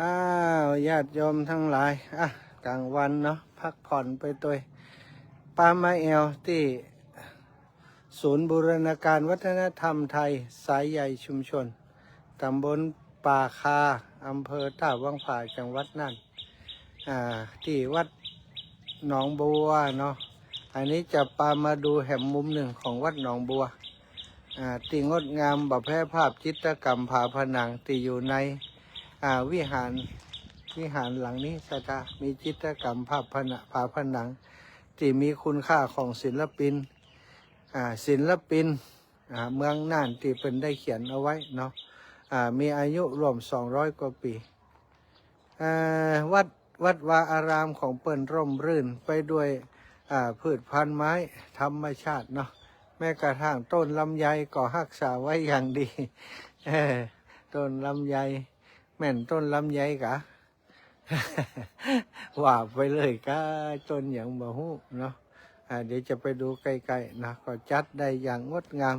อ้าวญาติโยมทั้งหลาย อะ กลางวันเนาะพักผ่อนไปตัวปามาเอลที่ ศูนย์บูรณาการวัฒนธรรมไทย สายใหญ่ชุมชน ตำบลป่าคา อำเภอท่าวังผาจังหวัดน่านอ่า ที่วัดหนองบัวเนาะ อันนี้จะปามาดูแหมมุมหนึ่งของวัดหนองบัว อ่า ที่งดงามแบบแพร่ภาพจิตรกรรมผาผนังที่อยู่ใน วิหารวิหารหลังนี้สตามีจิตรกรรมภาพผนังผาผนัง ที่มีคุณค่าของศิลปินศิลปินเมืองน่านที่เป็นได้เขียนเอาไว้เนาะมีอายุรวม 200 กว่าปีวัดวัดวาอารามของเปิ้นร่มรื่นไปด้วยพืชพันธุ์ไม้ธรรมชาติเนาะแม้กระทั่งต้นลำไยก็รักษาไว้อย่างดีต้นลำไย ม่นต้นลำไยกะว่าไปเลยก็ต้นอย่างบ่ฮู้เนาะเดี๋ยวจะไปดูใกล้ๆนะก็จัดได้อย่างงดงาม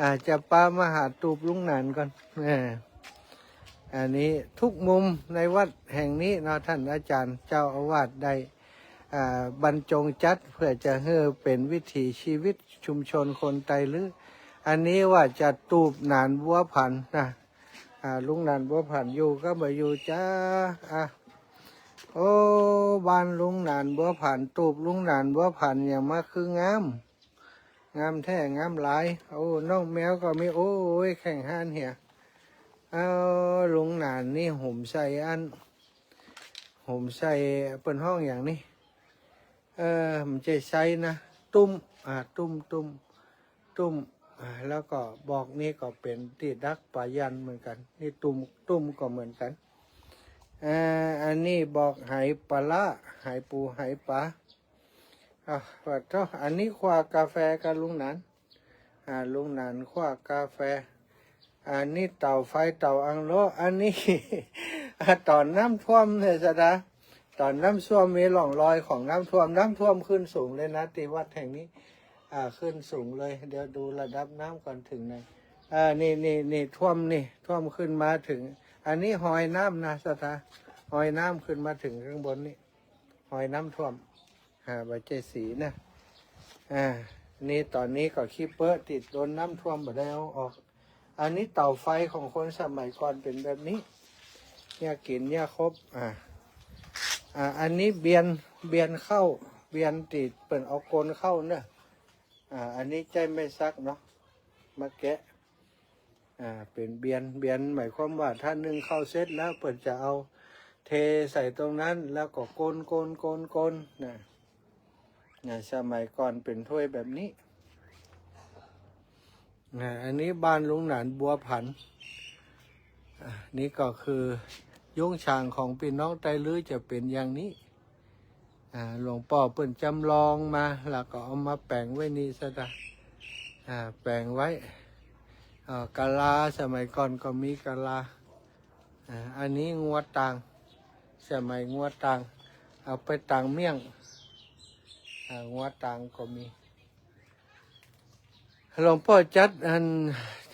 อาจะปามหาตูบลุงหนานก่อนอันนี้ทุกมุมในวัดแห่งนี้เนาะท่านอาจารย์เจ้าอาวาสได้บรรจงจัดเพื่อจะให้เป็นวิถีชีวิตชุมชนคนไตลือ อันนี้ว่าจะตูบหนานบัวผันนะ อ่าลุงนานบัวผันอยู่ก็มาอยู่จ้าอะโอ้บ้านลุงนานบัวผ่านตูบลุงนานบัวผ่านอย่างมาคืองามงามแท้งามหลายโอ้น้องแมวก็มีโอ้ยแข่งห้านเหียเอาลุงหนานนี่ห่มใส่อันห่มใส่เปินห้องอย่างนี้เออมันจะใช้นะตุ้มอ่าตุ้มตุ้มตุ้ม แล้วก็บอกนี่ก็เป็นที่ดักปายันเหมือนกัน นี่ตุ้มตุ้มก็เหมือนกันอ่าอันนี้บอกไหปลาละไหปูไหปลาอะว่าเจ้าอันนี้ขวากาแฟกับลุงนันอ่าลุงนันขวากาแฟ อันนี้เต่าไฟเต่าอังโลอันนี้อ่าตอนน้ำท่วมเนี่ยจะนะตอนน้ำท่วมมีหล่องรอยของน้ำท่วมน้ำท่วมขึ้นสูงเลยนะตีวัดแห่งนี้ อ่าขึ้นสูงเลย เดี๋ยวดูระดับน้ำก่อนถึงไหนอ่านี่นี่นี่ท่วมนี่ท่วมขึ้นมาถึง อันนี้หอยน้ำนะสตาหอยน้ำขึ้นมาถึงข้างบนนี่หอยน้ำท่วมอ่าใบเจสีนะอ่านี่ตอนนี้ก็คีเปอร์ติดโดนน้ำท่วมหมดแล้วออก อันนี้เต่าไฟของคนสมัยก่อนเป็นแบบนี้เนี่ยกินเนี่ยครบอ่า อ่า อันนี้เบียน เบียนเข้า เบียนติดเปิดเอากลนเข้าเนอะ อ่าอันนี้ใจไม่ซักเนาะมาแกะอ่าเป็นเบียนเบียนหมายความว่าถ้านึ่งข้าวเสร็จแล้วเปิดจะเอาเทใส่ตรงนั้นแล้วก็โกนโกนโกนโกนนะนะสมัยก่อนเป็นถ้วยแบบนี้นะอันนี้บ้านลุงหนานบัวผันอ่านี่ก็คือยุ้งฉางของพี่น้องไตลื้อจะเป็นอย่างนี้ หลวงพ่อเปิ่นจำลองมา แล้วก็เอามาแปลงไว้นี่ซะนะแปลงไว้กะลาสมัยก่อนก็มีกะลาอันนี้งัวตางสมัยงัวตางเอาไปตางเมี่ยงงัวตางก็มีหลวงพ่อจัดอัน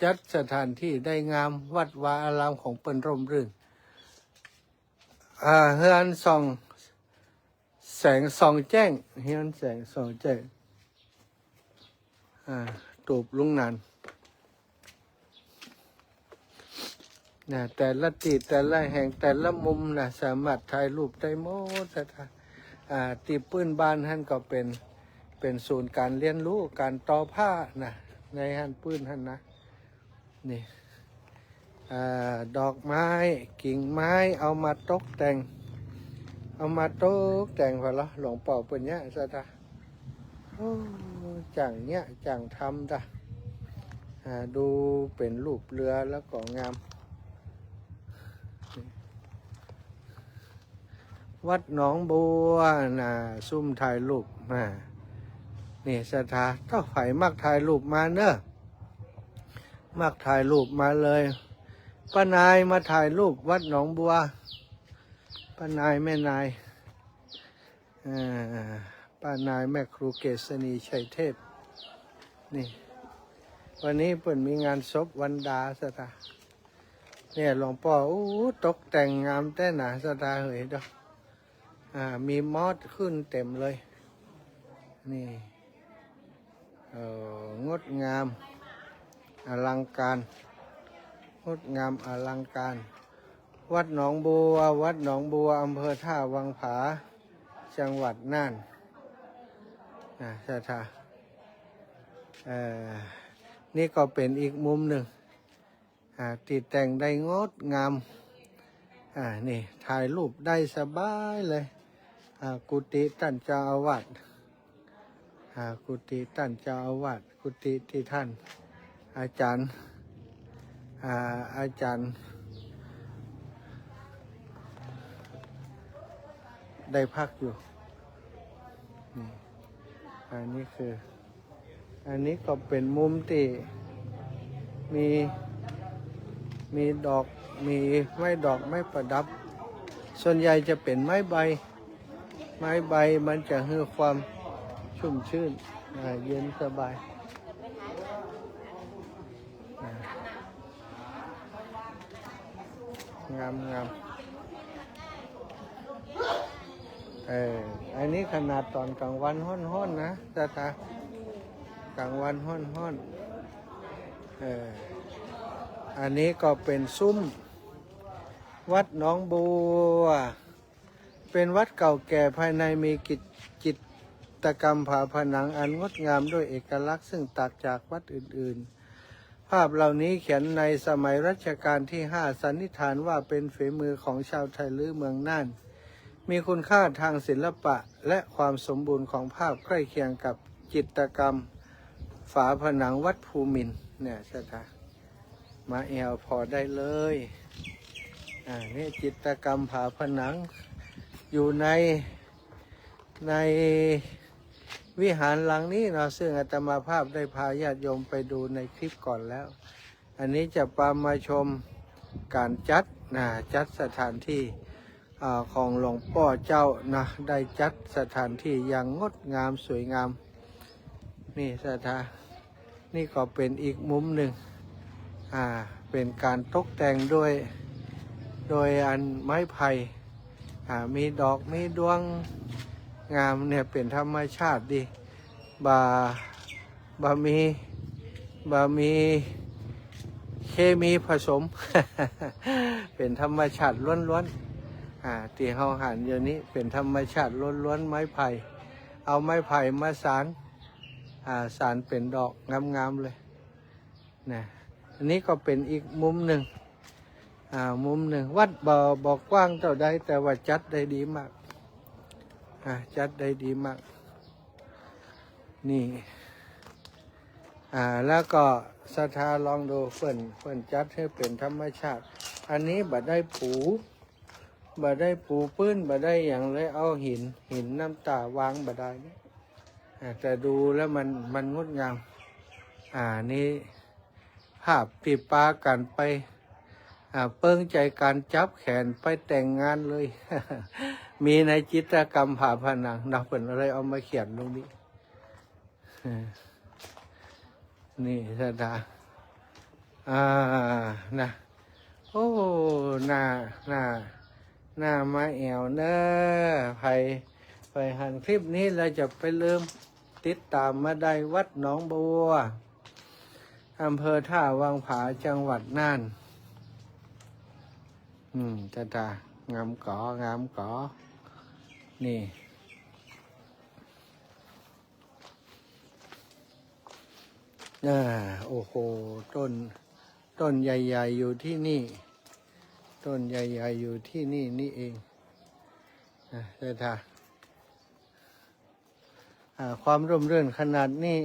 จัดสถานที่ได้งามวัดวาอารามของเปิ้นร่มรื่นอ่าเฮือนส่อง แสงส่องแจ้งเฮือนแสงส่องแจ้งอ่าตูบลุงนันนะแต่ละติแต่ละแห่งแต่ละมุมนะสามารถถ่ายรูปได้หมดนะอ่าตีปื้นบ้านท่านก็เป็นเป็นศูนย์การเรียนรู้การต่อผ้านะในหันปื้นท่านนะนี่อ่าดอกไม้กิ่งไม้เอามาตกแต่ง เอามาตกแต่งพอละหลวงป่อเป็นเนี้ยสะตาโอ้จังเนี้ยจังทำจ้ะดูเป็นรูปเรือแล้วก็งาม วัดหนองบัวนะซุ่มถ่ายรูปมานี่สถาถ้าไผ่มักถ่ายรูปมาเนอะมักถ่ายรูปมาเลยป้านายมาถ่ายรูปวัดหนองบัว ป้านายแม่นายป้านายแม่ครูเกษณีชัยเทพ นี่ วันนี้เปิ่นมีงานศพวันดาสถาเนี่ยหลวงพ่ออู้ตกแต่งงามแต่หนาสตาเหยดอกอ่า มีมอดขึ้นเต็มเลย นี่เอองดงาม อลังการ งดงามอลังการ วัดหนองบัว วัดหนองบัวอำเภอท่าวังผา จังหวัดน่านอ่าสถาเอ่อนี่ก็เป็นอีกมุมหนึ่งอ่าติดแต่งได้งดงามอ่านี่ถ่ายรูปได้สบายเลยอ่ากุฏิท่านเจ้าอาวาสอ่ากุฏิท่านเจ้าอาวาสกุฏิที่ท่าน อาจารย์อ่าอาจารย์ ได้พักอยู่นี่อันนี้คือ อันนี้ก็เป็นมุมที่มีมีดอกมีไม้ดอกไม้ประดับ ส่วนใหญ่จะเป็นไม้ใบ ไม้ใบมันจะให้ความชุ่มชื่นเย็นสบายงามงาม เออ อันนี้ขนาดตอนกลางวันห้อนๆนนะตาตากลางวันห้อนๆเออ อันนี้ก็เป็นซุ้ม วัดหนองบัว เป็นวัดเก่าแก่ภายในมีกิจจิตรกรรมผาผนังอันงดงามด้วยเอกลักษณ์ซึ่งต่างจากวัดอื่น ๆ ภาพเหล่านี้เขียนในสมัยรัชกาลที่ห้าสันนิษฐานว่าเป็นฝีมือของชาวไทยหรือเมืองน่าน มีคุณค่าทางศิลปะและความสมบูรณ์ของภาพใกล้เคียงกับจิตกรรม ฝาผนังวัดภูมินเนี่ยใช่ไหมมาแอลพอได้เลยอ่านี่จิตกรรมผาผนังอยู่ในในวิหารหลังนี้เนาะซึ่งอาตมาภาพได้พาญาติโยมไปดูในคลิปก่อนแล้ว อันนี้จะปามาชมการจัดนะจัดสถานที่ ของหลวงพ่อเจ้านะได้จัดสถานที่อย่างงดงามสวยงาม นี่สถานนี่ก็เป็นอีกมุมหนึ่งอ่าเป็นการตกแต่งด้วยโดยอันไม้ไผ่อ่ามีดอกมีดวงงามเนี่ยเป็นธรรมชาติดีบาบามีบามีเคมีผสม เป็นธรรมชาติล้วนๆ อ่าที่เฮาหันอยู่นี้เป็นธรรมชาติล้วนๆไม้ไผ่ เอาไม้ไผ่มาสารอ่าสารเป็นดอกงามๆเลยนะอันนี้ก็เป็นอีกมุมหนึ่งอ่ามุมหนึ่งวัดบ่อบอกกว้างเท่าใดแต่ว่าจัดได้ดีมากอ่าจัดได้ดีมาก นี่อ่าแล้วก็สถาลองดูเพิ่นเพิ่นจัดให้เป็นธรรมชาติ อันนี้บัดได้ปู บัดได้ปูปื้นบัดได้อย่างเลยเอาหินหินน้ำตาวางบัดได้แต่ดูแล้วมันมันงดงาม อ่านี่ภาพปีปากันไป อ่าเปิ้งใจการจับแขนไปแต่งงานเลย มีในจิตรกรรมผาผนังนักเป็นอะไรเอามาเขียนตรงนี้ นี่สดาอ่านะ โอ้หน้าหน้า หน้าไม้แอวเนอะไผไปหันคลิปนี้เราจะไปเริ่มติดตามมาได้วัดหนองบัวอำเภอท่าวังผาจังหวัดน่าน อืมจ้าจ้างามก่องามก่อ นี่ อ่า โอ้โห ต้น ต้นใหญ่ ๆ อยู่ที่นี่ ต้นใหญ่ ๆ อยู่ที่นี่นี่เองอ่าจ้าจ้าอ่าความร่มรื่นขนาดนี้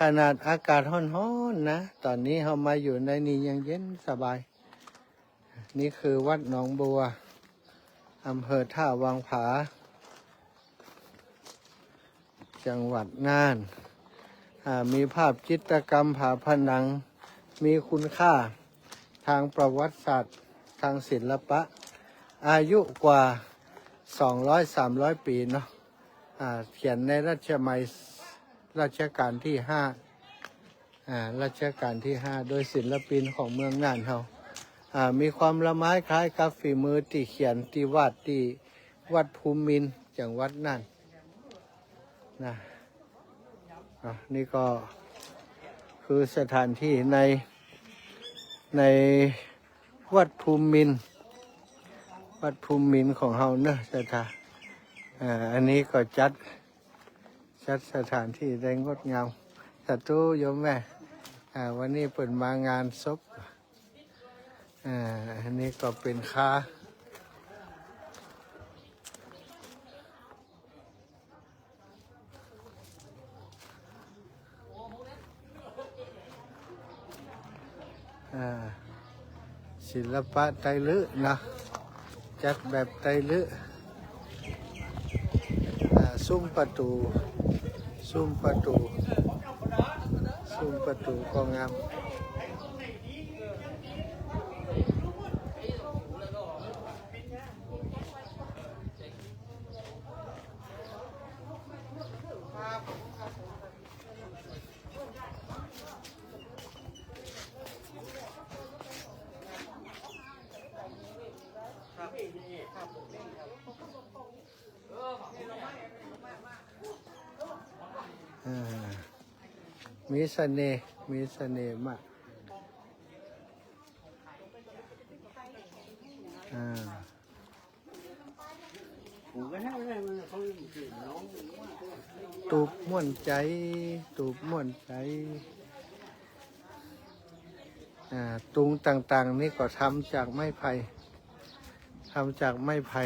ขนาดอากาศร้อนๆนนะ ตอนนี้เรามาอยู่ในนี้ยังเย็นสบาย นี่คือวัดหนองบัวอำเภอท่าวังผา จังหวัดน่านมีภาพจิตรกรรมผาผนัง มีคุณค่าทางประวัติศาสตร์ ทางศิลปะ อายุกว่า 200-300 ปีเนาะเขียนในรัชมัยรัชกาลที่ห้ารัชกาลที่ห้าโดยศิลปินของเมืองน่านเขามีความละไม้คล้ายกับฝีมือที่เขียนที่วาดที่วัดภูมินจังหวัดนั่นนะนี่ก็คือสถานที่ในใน วัดภูมิน วัดภูมินของเฮาเนอะสถานอ่าอันนี้ก็จัด จัดสถานที่ได้งดงามสาธุยมแม่อ่าวันนี้เปิดมางานศพอ่าอันนี้ก็เป็นค้าอ่า ศิลปะไตรลึนะจัดแบบไตรลึอ่าซุ้มประตู ซุ้มประตู ซุ้มประตูก็งาม มีเสน่ห์มีเสน่ห์มากอ่าตูบม่วนใจ ตูบม่วนใจอ่าตุงต่างๆ นี่ก็ทำจากไม้ไผ่ ทำจากไม้ไผ่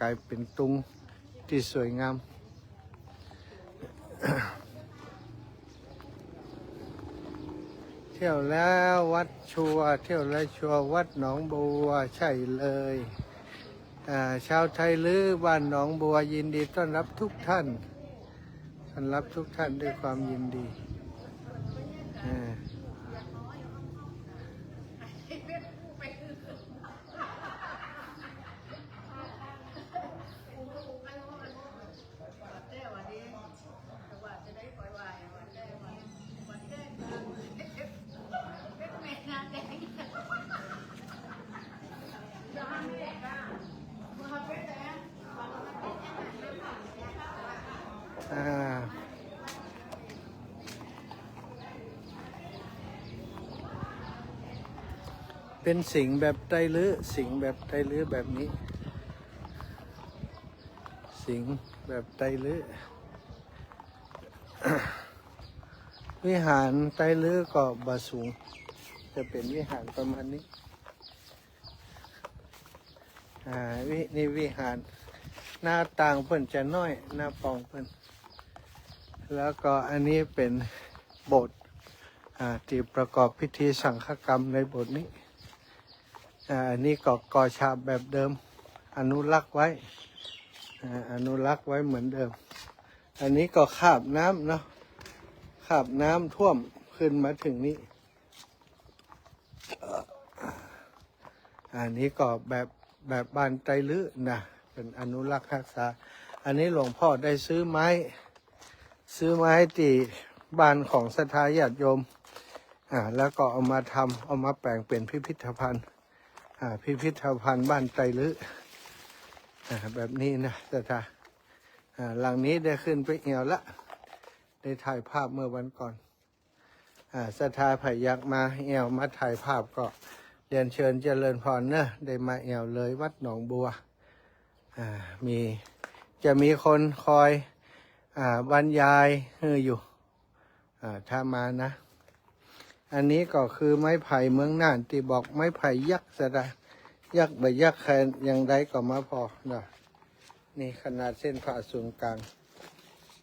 กลายเป็นตุงที่สวยงาม เที่ยวแล้ววัดชัว เที่ยวแล้วชัววัดหนองบัวใช่เลยชาวไทยลือบ้านหนองบัวยินดีต้อนรับทุกท่านต้อนรับทุกท่านด้วยความยินดี เป็นสิงแบบไตลื้อสิงแบบไตลื้อแบบนี้ สิงแบบไตลื้อวิหารไตลื้อก็บาสูง จะเป็นวิหารประมาณนี้อ่าวินี่วิหารหน้าต่างเพิ่นจะน้อย หน้าปองเพิ่นแล้วก็อันนี้เป็นโบสถ์อ่าที่ประกอบพิธีสังฆกรรมในโบสถ์นี้ อันนี้ก็ก่อฉาบแบบเดิม อนุรักษ์ไว้ออนุรักษ์ไว้เหมือนเดิม อันนี้ก็คาบน้ำเนาะคาบน้ำท่วมขึ้นมาถึงนี้ อันนี้ก็แบบแบบบานไตรลื้อนะเป็นอนุรักษ์รักษา อันนี้หลวงพ่อได้ซื้อไม้ ซื้อไม้ที่บ้านของสถาญาติโยม อ่า แล้วก็เอามาทำเอามาแปลงเป็นพิพิธภัณฑ์ พิพิธภัณฑ์บ้านไตลือแบบนี้นะสถาอ่าหลังนี้ได้ขึ้นไปเอียวละ ได้ถ่ายภาพเมื่อวันก่อนสถาผ่ยักษ์มาเอวมาถ่ายภาพก็เรียนเชิญเจริญพรเนอะได้มาเอวเลยวัดหนองบัวมีจะมีคนคอยอบรรยายเอออยู่ถ้ามานะ อันนี้ก็คือไม้ไผ่เมืองน่านที่บอกไม้ไผ่ยักษ์สดายักษ์ใบยักษ์แค่ยังไดก็มาพอเนาะนี่ขนาดเส้นผ่าศูนย์กลาง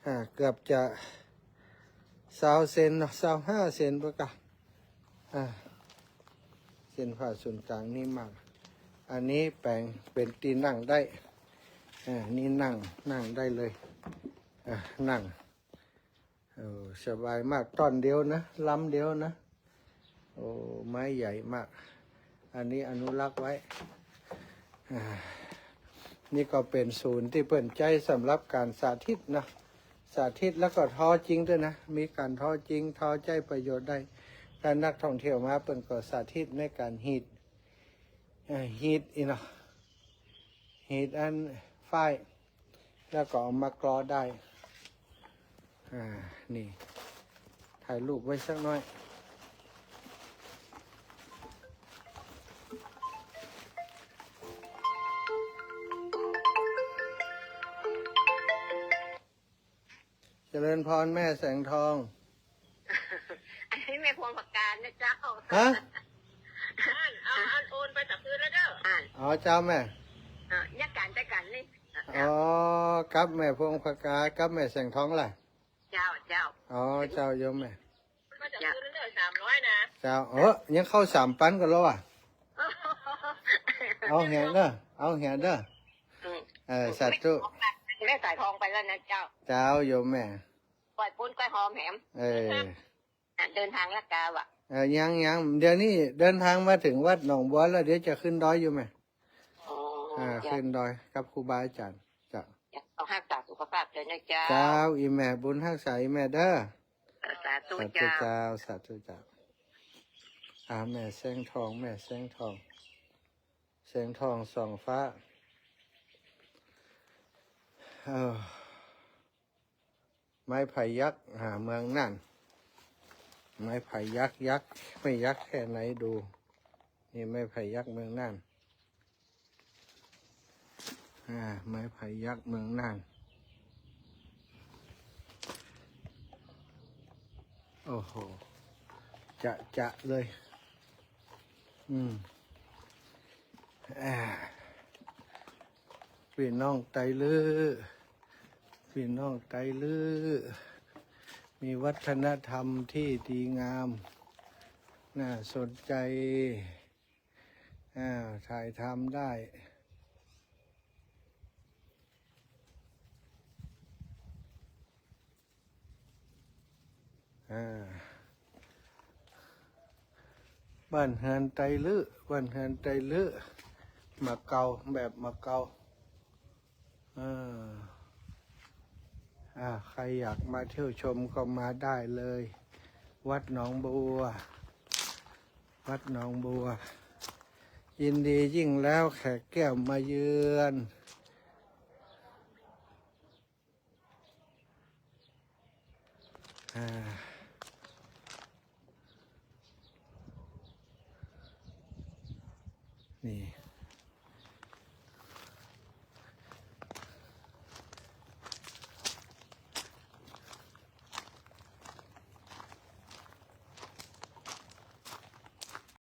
อ่าเกือบจะสาวเซนเสาวห้าเซนประกะอ่าเส้นผ่าศูนย์กลางนี่มาก อันนี้แปลงเป็นตีนั่งได้อ่านี่นั่งนั่งได้เลยอ่านั่งสบายมากต้นเดียวนะลำเดียวนะ โอ้ไม้ใหญ่มาก อันนี้อนุรักษ์ไว้ นี่ก็เป็นศูนย์ที่เปิ่นใจสำหรับการสาธิตนะสาธิตแล้วก็ทอจริงด้วยนะ มีการทอจริงทอใจประโยชน์ได้การนักท่องเที่ยวมาเปิ่นก็สาธิตในการหีดเอ่อฮีทอีเนาะฮีทอันไฟแล้วก็ามากรอได้ อ่า นี่ ถ่ายรูปไว้สักหน่อย ญพรแม่แสงทอง อันนี้ไม่พวงผักการนะเจ้าฮะ อ่านเอาอ่านโอนไปแต่คืนแล้วเด้ออ่านอ๋อเจ้าแม่ เอ่อยักการแต่กันนี่อ๋อกับแม่พวงพกากับแม่แสงทองแหละเจ้าเจ้าอ๋อเจ้าโยมแม่ มาจากคืนแล้วเด้อสามร้อยนะเจ้าเออยังเข้าสามปันกันแล้วอะ เอาแหนเด้อเอาแหนเด้ออืมเออสัตว์ตุแม่สายทองไปแล้วนะเจ้า เจ้าโยมแม่ ปล่อยปุ้นก้อยหอมแหมเอออะเดินทางละกาวอะเออยังยังเดี๋ยวนี้เดินทางมาถึงวัดหนองบัวแล้วเดี๋ยวจะขึ้นดอยอยู่ไหมอ๋ออ่าเจ้าขึ้นดอยกับครูบาอาจารย์เจ้าเอาห้าษาสุขภาพเจอนะเจ้าเจ้าอีแม่บุญทักษาอีแม่เด้อเออสาธุสาธุเจ้า เจ้าสาธุเจ้าอาแม่แสงทอง แม่แสงทองแสงทองส่องฟ้าเออ ไม้ไผ่ยักษ์หาเมืองนั่นไม้ไผ่ยักษ์ยักษ์ไม่ยักษ์แค่ไหนดู นี่ไม้ไผ่ยักษ์เมืองนั่นอ่าไม้ไผ่ยักษ์เมืองนั่นโอ้โห จะจะเลย อืมอ่าพี่น้องไตลือ พี่น้องไตลือ มีวัฒนธรรมที่ดีงาม น่าสนใจอ่าถ่ายทำได้บ้านเฮือนไตลือบ้านเฮือนไตลือมาเกาแบบมาเกาอ่า ใครอยากมาเที่ยวชมก็มาได้เลย วัดหนองบัว วัดหนองบัว ยินดียิ่งแล้วแขกแก้วมาเยือนอ่า